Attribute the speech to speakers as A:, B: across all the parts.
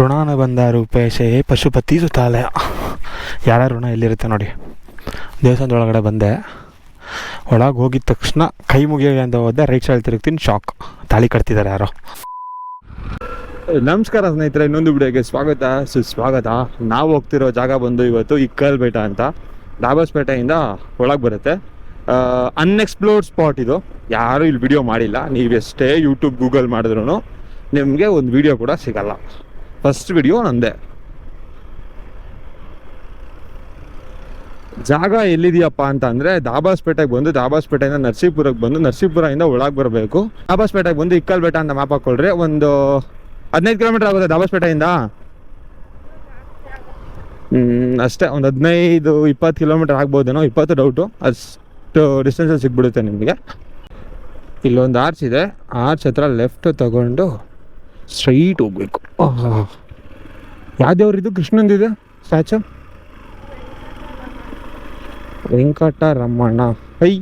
A: ಋಣಾನ ಬಂದ ರೂಪೇಶೇ ಪಶುಪತಿ ಸುತಾಲಯ ಯಾರ ಋಣ ಎಲ್ಲಿರುತ್ತೆ ನೋಡಿ. ದೇವಸ್ಥಾನದೊಳಗಡೆ ಬಂದೆ. ಒಳಗೆ ಹೋಗಿದ ತಕ್ಷಣ ಕೈ ಮುಗಿಯೋಗೆ ಅಂತ ಹೋದೆ ರೈಟ್ ಸೈಡ್ ತಿರುಗ್ತೀನಿ ಶಾಕ್ ತಾಳಿ ಕಟ್ತಿದ್ದಾರೆ ಯಾರೋ. ನಮಸ್ಕಾರ ಸ್ನೇಹಿತರೆ, ಇನ್ನೊಂದು ವಿಡಿಯೋಗೆ ಸ್ವಾಗತ. ಸುಸ್ವಾಗತ. ನಾವು ಹೋಗ್ತಿರೋ ಜಾಗ ಬಂದು ಇವತ್ತು ಇಕ್ಕಲ್ ಬೆಟ್ಟ ಅಂತ. ಡಾಬಸ್ಪೇಟೆಯಿಂದ ಒಳಗೆ ಬರುತ್ತೆ. ಅನ್ಎಕ್ಸ್ಪ್ಲೋರ್ಡ್ ಸ್ಪಾಟ್ ಇದು. ಯಾರು ಇಲ್ಲಿ ವಿಡಿಯೋ ಮಾಡಿಲ್ಲ. ನೀವೆಷ್ಟೇ ಯೂಟ್ಯೂಬ್ ಗೂಗಲ್ ಮಾಡಿದ್ರು ನಿಮಗೆ ಒಂದು ವಿಡಿಯೋ ಕೂಡ ಸಿಗಲ್ಲ. ಫಸ್ಟ್ ವಿಡಿಯೋ ನಂದೆ. ಜಾಗ ಎಲ್ಲಿದೆಯಪ್ಪ ಅಂತ ಅಂದರೆ ದಾಬಾಸ್ಪೇಟೆಗೆ ಬಂದು ದಾಬಾಸ್ಪೇಟೆಯಿಂದ ನರಸೀಪುರಕ್ಕೆ ಬಂದು ನರಸೀಪುರದಿಂದ ಒಳಗೆ ಬರಬೇಕು. ದಾಬಾಸ್ಪೇಟೆಗೆ ಬಂದು ಇಕ್ಕಲ್ ಬೆಟ್ಟ ಅಂತ ಮ್ಯಾಪ್ ಹಾಕ್ಕೊಳ್ರಿ. ಒಂದು ಹದಿನೈದು ಕಿಲೋಮೀಟರ್ ಆಗುತ್ತೆ ದಾಬಾಸ್ಪೇಟೆಯಿಂದ. ಅಷ್ಟೇ. ಒಂದು ಹದಿನೈದು, ಇಪ್ಪತ್ತು ಕಿಲೋಮೀಟರ್ ಆಗ್ಬೋದೇನೋ ಇಪ್ಪತ್ತು ಡೌಟು ಅಷ್ಟು ಡಿಸ್ಟೆನ್ಸಲ್ಲಿ ಸಿಗ್ಬಿಡುತ್ತೆ ನಿಮಗೆ. ಇಲ್ಲೊಂದು ಆರ್ಚ್ ಇದೆ. ಆರ್ಚ್ ಹತ್ರ ಲೆಫ್ಟ್ ತಗೊಂಡು ಸ್ಟ್ರೈಟ್ ಹೋಗ್ಬೇಕು. ಯಾವ ದೇವ್ರಿದು ಕೃಷ್ಣಂದಿದೆ? ಸ್ಟ್ಯಾಚು? ವೆಂಕಟ ರಮಣ. ಐ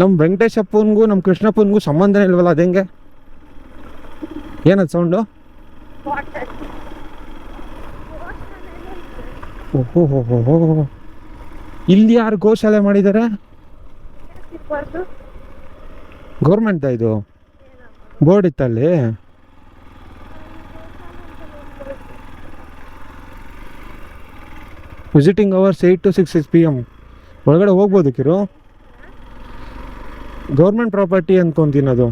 A: ನಮ್ಮ ವೆಂಕಟೇಶಪ್ಪನಿಗೂ ನಮ್ಮ ಕೃಷ್ಣಪ್ಪನಿಗೂ ಸಂಬಂಧನೇ ಇಲ್ವಲ್ಲ ಅದಂಗೆ ಏನದು ಸೌಂಡು? ಓಹೋ. ಇಲ್ಲಿ ಯಾರು ಗೋಶಾಲೆ ಮಾಡಿದ್ದಾರೆ ಗೌರ್ಮೆಂಟ್ದ ಇದು? Board ಇತ್ತಲ್ಲಿ? Visiting hours eight to six six P M ಒಳಗಡೆ ಹೋಗ್ಬೋದು ಕಿರು. ಗೌರ್ಮೆಂಟ್ ಪ್ರಾಪರ್ಟಿ ಅನ್ಕೊಂತೀನಿ ಅದು.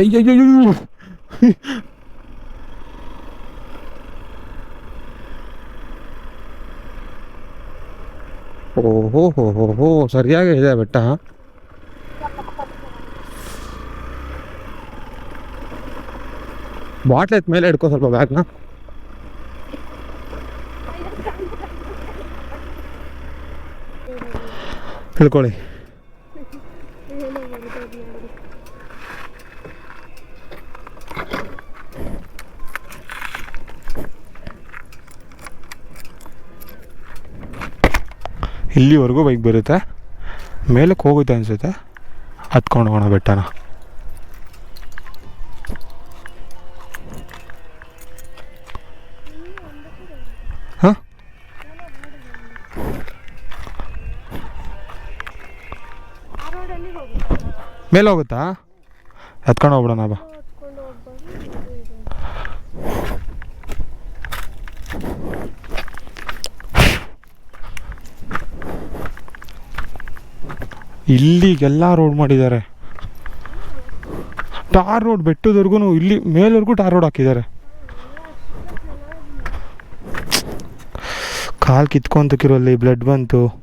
A: ಅಯ್ಯಯ್ಯಯ್ಯೋ. ಓಹೋ ಹೋ ಹೋ ಹೋ ಸರಿಯಾಗಿ ಇದೆ ಬೆಟ್ಟ. ಬಾಟ್ಲ್ ಎತ್ ಮೇಲೆ ಇಡ್ಕೋ ಸ್ವಲ್ಪ ಬ್ಯಾಗ್ನ ತಿಳ್ಕೊಳ್ಳಿ. ಇಲ್ಲಿವರೆಗೂ ಬೈಕ್ ಬರುತ್ತೆ. ಮೇಲಕ್ಕೆ ಹೋಗುತ್ತೆ ಅನಿಸುತ್ತೆ. ಹತ್ಕೊಂಡು ಹೋಗೋಣ ಬೆಟ್ಟನ. ಹಾಂ ಮೇಲೆ ಹೋಗುತ್ತಾ? ಎತ್ಕೊಂಡು ಹೋಗ್ಬಿಡೋಣ, ಬಾ. ಇಲ್ಲಿಗೆಲ್ಲ ರೋಡ್ ಮಾಡಿದ್ದಾರೆ. ಟಾರ್ ರೋಡ್ ಬೆಟ್ಟದವರೆಗೂ ಇಲ್ಲಿ ಮೇಲ್ವರೆಗೂ ಟಾರ್ ರೋಡ್ ಹಾಕಿದ್ದಾರೆ. ಕಾಲು ಕಿತ್ಕೊಂತಕ್ಕಿರೋಲ್ಲಿ ಬ್ಲಡ್ ಬಂತು.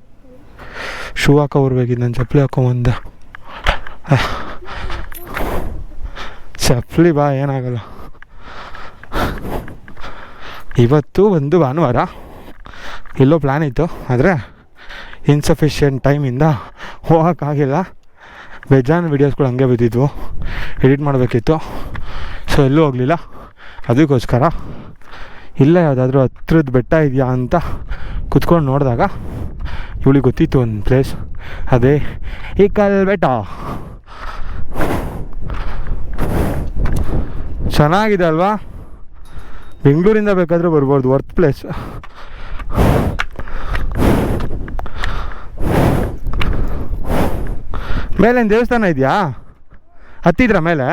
A: ಶೂ ಹಾಕೋ ಬರ್ಬೇಕಿದ್ದು ನಾನು ಚಪ್ಪಲಿ ಆಹ್. ಚಪ್ಪಲಿ ಬಾ, ಏನಾಗಲ್ಲ. ಇವತ್ತು ಒಂದು ಭಾನುವಾರ. ಎಲ್ಲೋ ಪ್ಲ್ಯಾನ್ ಇತ್ತು, ಆದರೆ ಇನ್ಸಫಿಷಿಯೆಂಟ್ ಟೈಮಿಂದ ಹೋಗೋಕ್ಕಾಗಿಲ್ಲ ಬೇಜಾನ್ ವೀಡಿಯೋಸ್ಗಳು ಹಂಗೆ ಬಿದ್ದಿದ್ವು. ಎಡಿಟ್ ಮಾಡಬೇಕಿತ್ತು. ಸೊ ಎಲ್ಲೂ ಹೋಗಲಿಲ್ಲ. ಅದಕ್ಕೋಸ್ಕರ ಇಲ್ಲ ಯಾವುದಾದ್ರೂ ಹತ್ರದ ಬೆಟ್ಟ ಇದೆಯಾ ಅಂತ ಕುತ್ಕೊಂಡು ನೋಡಿದಾಗ ಇವಳಿಗೆ ಗೊತ್ತಿತ್ತು ಒಂದು ಪ್ಲೇಸ್ ಅದೇ ಈ ಕಲ್ ಬೆಟ್ಟ. ಚೆನ್ನಾಗಿದೆ ಅಲ್ವಾ? ಬೆಂಗಳೂರಿಂದ ಬೇಕಾದರೂ ಬರ್ಬೋದು ವರ್ತ್ ಪ್ಲೇಸ್ ಮೇಲೇನು ದೇವಸ್ಥಾನ ಇದೆಯಾ? ಹತ್ತಿದ್ರ ಮೇಲೆ?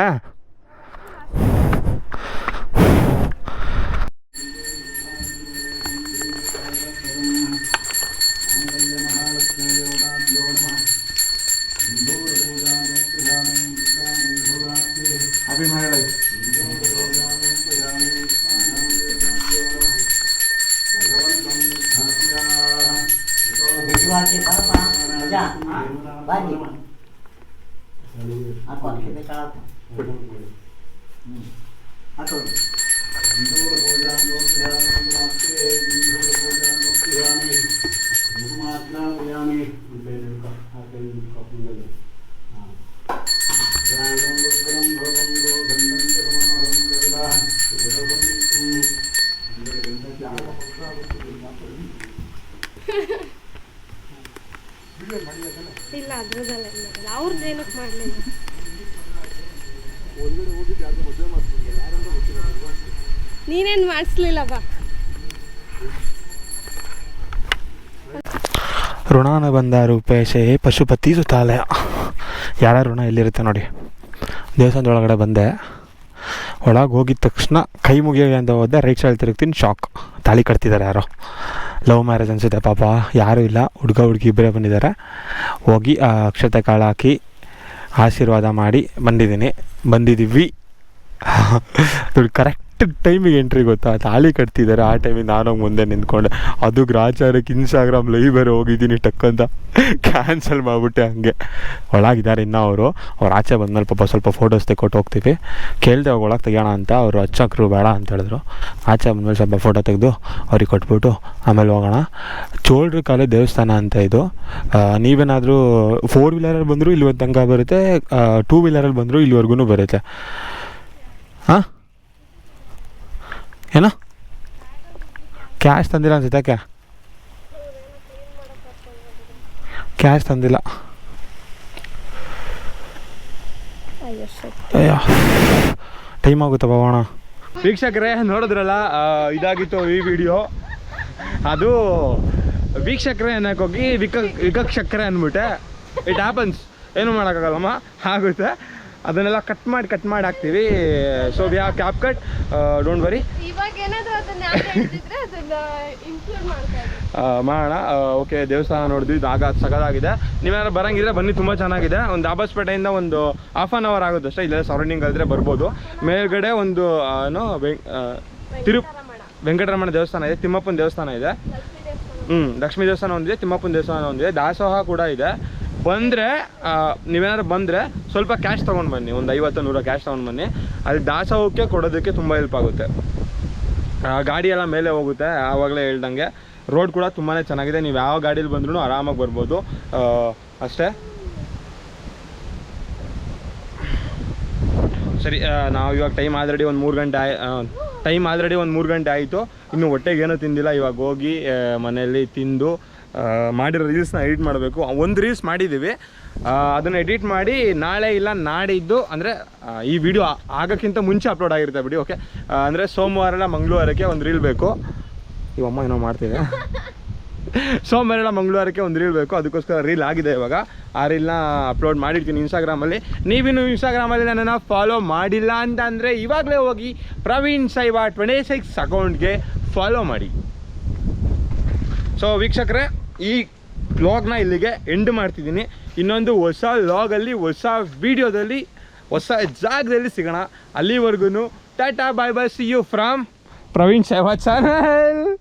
B: teman-teman kita
C: ನೀನೇನು ಮಾಡಿಸ್ಲಿಲ್ಲ ಬಾ.
D: ಋಣಾನ ಬಂದ ರೂಪೇಶೆ ಪಶುಪತಿ ಸುತಾಲಯ. ಯಾರ ಋಣ ಎಲ್ಲಿರುತ್ತೆ ನೋಡಿ. ದೇವಸ್ಥಾನದ ಒಳಗಡೆ ಬಂದೆ. ಒಳಗೆ ಹೋಗಿದ ತಕ್ಷಣ ಕೈ ಮುಗಿಯೋಗೆ ಅಂತ ಹೋದೆ ರೈಟ್ ಸೈಡ್ ತಿರುಗ್ತೀನಿ ಶಾಕ್ ತಾಳಿ ಕಟ್ತಿದ್ದಾರೆ ಯಾರೋ. ಲವ್ ಮ್ಯಾರೇಜ್ ಅನಿಸುತ್ತೆ ಪಾಪ, ಯಾರೂ ಇಲ್ಲ. ಹುಡುಗ, ಹುಡುಗಿ ಇಬ್ಬರೇ ಬಂದಿದ್ದಾರೆ. ಹೋಗಿ ಅಕ್ಷತೆ ಕಾಳು ಹಾಕಿ ಆಶೀರ್ವಾದ ಮಾಡಿ ಬಂದಿದ್ದೀನಿ. ಬಂದಿದ್ದೀವಿ. ಕರೆಕ್ಟ್ ಟೈಮಿಗೆ ಎಂಟ್ರಿ ಗೊತ್ತಾ? ತಾಳಿ ಕಟ್ತಿದ್ದಾರೆ ಆ ಟೈಮಿಗೆ ನಾನು ಮುಂದೆ ನಿಂತ್ಕೊಂಡೆ. ಅದು ಗ್ರಾಚಾರಕ್ಕೆ ಇನ್ಸ್ಟಾಗ್ರಾಮ್ ಲೈವ್ ಬೇರೆ ಹೋಗಿದ್ದೀನಿ ಟಕ್ಕಂತ. ಕ್ಯಾನ್ಸಲ್ ಮಾಡಿಬಿಟ್ಟೆ ಹಂಗೆ. ಒಳಗಿದ್ದಾರೆ ಇನ್ನೂ ಅವರು. ಅವ್ರು ಆಚೆ ಬಂದ್ಮೇಲೆ ಪಾಪ ಸ್ವಲ್ಪ ಫೋಟೋಸ್ ತೆಕ್ಕೊಟ್ಟು ಹೋಗ್ತೀವಿ. ಕೇಳಿದೆ ಅವಾಗ ಒಳಗೆ ತೆಗೋಣ ಅಂತ ಅವರು ಹಚ್ಚಕ್ರು ಬೇಡ ಅಂತ ಹೇಳಿದ್ರು. ಆಚೆ ಬಂದಮೇಲೆ ಸ್ವಲ್ಪ ಫೋಟೋ ತೆಗೆದು ಅವ್ರಿಗೆ ಕೊಟ್ಬಿಟ್ಟು ಆಮೇಲೆ ಹೋಗೋಣ. ಚೋಳ್ರ ಕಾಲೇ ದೇವಸ್ಥಾನ ಅಂತ ಇದು. ನೀವೇನಾದರೂ ಫೋರ್ ವೀಲರಲ್ಲಿ ಬಂದರೂ ಇಲ್ಲಿ ತನಕ ಬರುತ್ತೆ. ಟೂ ವೀಲರಲ್ಲಿ ಬಂದರೂ ಇಲ್ಲಿವರೆಗೂ ಬರುತ್ತೆ. ಹಾಂ ಏನೋ? ಕ್ಯಾಶ್ ತಂದಿಲ್ಲ ಅನ್ಸುತ್ತೆ ಯಾಕೆ? ಕ್ಯಾಶ್ ತಂದಿಲ್ಲ.
C: ಅಯ್ಯೋ
D: ಟೈಮ್ ಆಗುತ್ತೆ ಹೋಗೋಣ ವೀಕ್ಷಕರೇ ನೋಡಿದ್ರಲ್ಲ ಇದಾಗಿತ್ತು ಈ ವಿಡಿಯೋ ಅದು ವೀಕ್ಷಕರೇ ಹೋಗಿ ವಿಕ ವಿಕಕ್ಷಕರೇ ಅಂದ್ಬಿಟ್ಟೆ. ಇಟ್ ಹ್ಯಾಪನ್ಸ್ ಏನು ಮಾಡೋಕ್ಕಾಗಲ್ಲಮ್ಮ. ಆಗುತ್ತೆ. ಅದನ್ನೆಲ್ಲ ಕಟ್ ಮಾಡಿ ಕಟ್ ಮಾಡಿ ಹಾಕ್ತೀವಿ. So we have cap cut don't worry ಮಾಡೋಣ. ಓಕೆ ದೇವಸ್ಥಾನ ನೋಡಿದ್ವಿ. ಆಗ ಸಗದಾಗಿದೆ. ನೀವೇನಾದ್ರು ಬರಂಗಿದ್ರೆ ಬನ್ನಿ ತುಂಬ ಚೆನ್ನಾಗಿದೆ. ಒಂದು ದಾಬಾಸ್ಪೇಟೆಯಿಂದ ಒಂದು ಹಾಫ್ ಆನ್ ಅವರ್ ಆಗುತ್ತೆ ಅಷ್ಟೇ. ಇಲ್ಲೇ ಸರೌಂಡಿಂಗ್ ಇದ್ರೆ ಬರ್ಬೋದು. ಮೇಲ್ಗಡೆ ಒಂದು ಆ, ಏನು ತಿರು
C: ವೆಂಕಟರಮಣ
D: ದೇವಸ್ಥಾನ ಇದೆ. ತಿಮ್ಮಪ್ಪನ ದೇವಸ್ಥಾನ ಇದೆ. ಹ್ಞೂ ಲಕ್ಷ್ಮೀ ದೇವಸ್ಥಾನ ಒಂದಿದೆ ತಿಮ್ಮಪ್ಪನ ದೇವಸ್ಥಾನ ಒಂದಿದೆ. ದಾಸೋಹ ಕೂಡ ಇದೆ. ಬಂದರೆ ನೀವೇನಾದ್ರು ಬಂದರೆ ಸ್ವಲ್ಪ ಕ್ಯಾಶ್ ತೊಗೊಂಡು ಬನ್ನಿ. ಒಂದು ಐವತ್ತು, ನೂರ ಕ್ಯಾಶ್ ತೊಗೊಂಡು ಬನ್ನಿ. ಅಲ್ಲಿ ದಾಸೋಹಕ್ಕೆ ಕೊಡೋದಕ್ಕೆ ತುಂಬ ಹೆಲ್ಪ್ ಆಗುತ್ತೆ. ಗಾಡಿ ಎಲ್ಲ ಮೇಲೆ ಹೋಗುತ್ತೆ, ಆವಾಗಲೇ ಹೇಳ್ದಂಗೆ. ರೋಡ್ ಕೂಡ ತುಂಬಾ ಚೆನ್ನಾಗಿದೆ. ನೀವು ಯಾವ ಗಾಡೀಲಿ ಬಂದ್ರೂ ಆರಾಮಾಗಿ ಬರ್ಬೋದು. ಅಷ್ಟೇ. ಸರಿ ನಾವು ಇವಾಗ ಟೈಮ್ ಆಲ್ರೆಡಿ ಒಂದು ಮೂರು ಗಂಟೆ ಟೈಮ್ ಆಲ್ರೆಡಿ ಒಂದು ಮೂರು ಗಂಟೆ ಆಯಿತು. ಇನ್ನು ಹೊಟ್ಟೆಗೆ ಏನೂ ತಿಂದಿಲ್ಲ. ಇವಾಗ ಹೋಗಿ ಮನೆಯಲ್ಲಿ ತಿಂದು ಮಾಡಿರೋ ರೀಲ್ಸ್ನ ಎಡಿಟ್ ಮಾಡಬೇಕು. ಒಂದು ರೀಲ್ಸ್ ಮಾಡಿದ್ದೀವಿ. ಅದನ್ನು ಎಡಿಟ್ ಮಾಡಿ ನಾಳೆ ಇಲ್ಲ ನಾಡಿದ್ದು ಅಂದರೆ ಈ ವಿಡಿಯೋ ಆಗೋಕ್ಕಿಂತ ಮುಂಚೆ ಅಪ್ಲೋಡ್ ಆಗಿರುತ್ತೆ ಬಿಡಿ ಓಕೆ ಅಂದರೆ ಸೋಮವಾರ ಇಲ್ಲ ಮಂಗಳವಾರಕ್ಕೆ ಒಂದು ರೀಲ್ ಬೇಕು. ಇವಮ್ಮ ಏನೋ ಮಾಡ್ತಿದೆ. ಸೋಮವಾರ ಮಂಗಳವಾರಕ್ಕೆ ಒಂದು ರೀಲ್ ಬೇಕು. ಅದಕ್ಕೋಸ್ಕರ ರೀಲ್ ಆಗಿದೆ ಇವಾಗ. ಆ ರೀಲ್ನ ಅಪ್ಲೋಡ್ ಮಾಡಿರ್ತೀನಿ ಇನ್ಸ್ಟಾಗ್ರಾಮಲ್ಲಿ ನೀವಿನ್ನು ಇನ್ಸ್ಟಾಗ್ರಾಮಲ್ಲಿ ನನ್ನನ್ನು ಫಾಲೋ ಮಾಡಿಲ್ಲ ಅಂತ ಅಂದರೆ ಇವಾಗಲೇ ಹೋಗಿ ಪ್ರವೀಣ್ ಸೈವಾ ಟ್ವೆಂಟಿ ಸಿಕ್ಸ್ ಅಕೌಂಟ್ಗೆ ಫಾಲೋ ಮಾಡಿ. ಸೊ ವೀಕ್ಷಕರೇ ಈ ಬ್ಲಾಗ್ನ ಇಲ್ಲಿಗೆ ಎಂಡ್ ಮಾಡ್ತಿದ್ದೀನಿ. ಇನ್ನೊಂದು ಹೊಸ ಲಾಗಲ್ಲಿ ಹೊಸ ವೀಡಿಯೋದಲ್ಲಿ ಹೊಸ ಜಾಗದಲ್ಲಿ ಸಿಗೋಣ. ಅಲ್ಲಿವರೆಗೂ tata bye bye see you from Praveen Saiva channel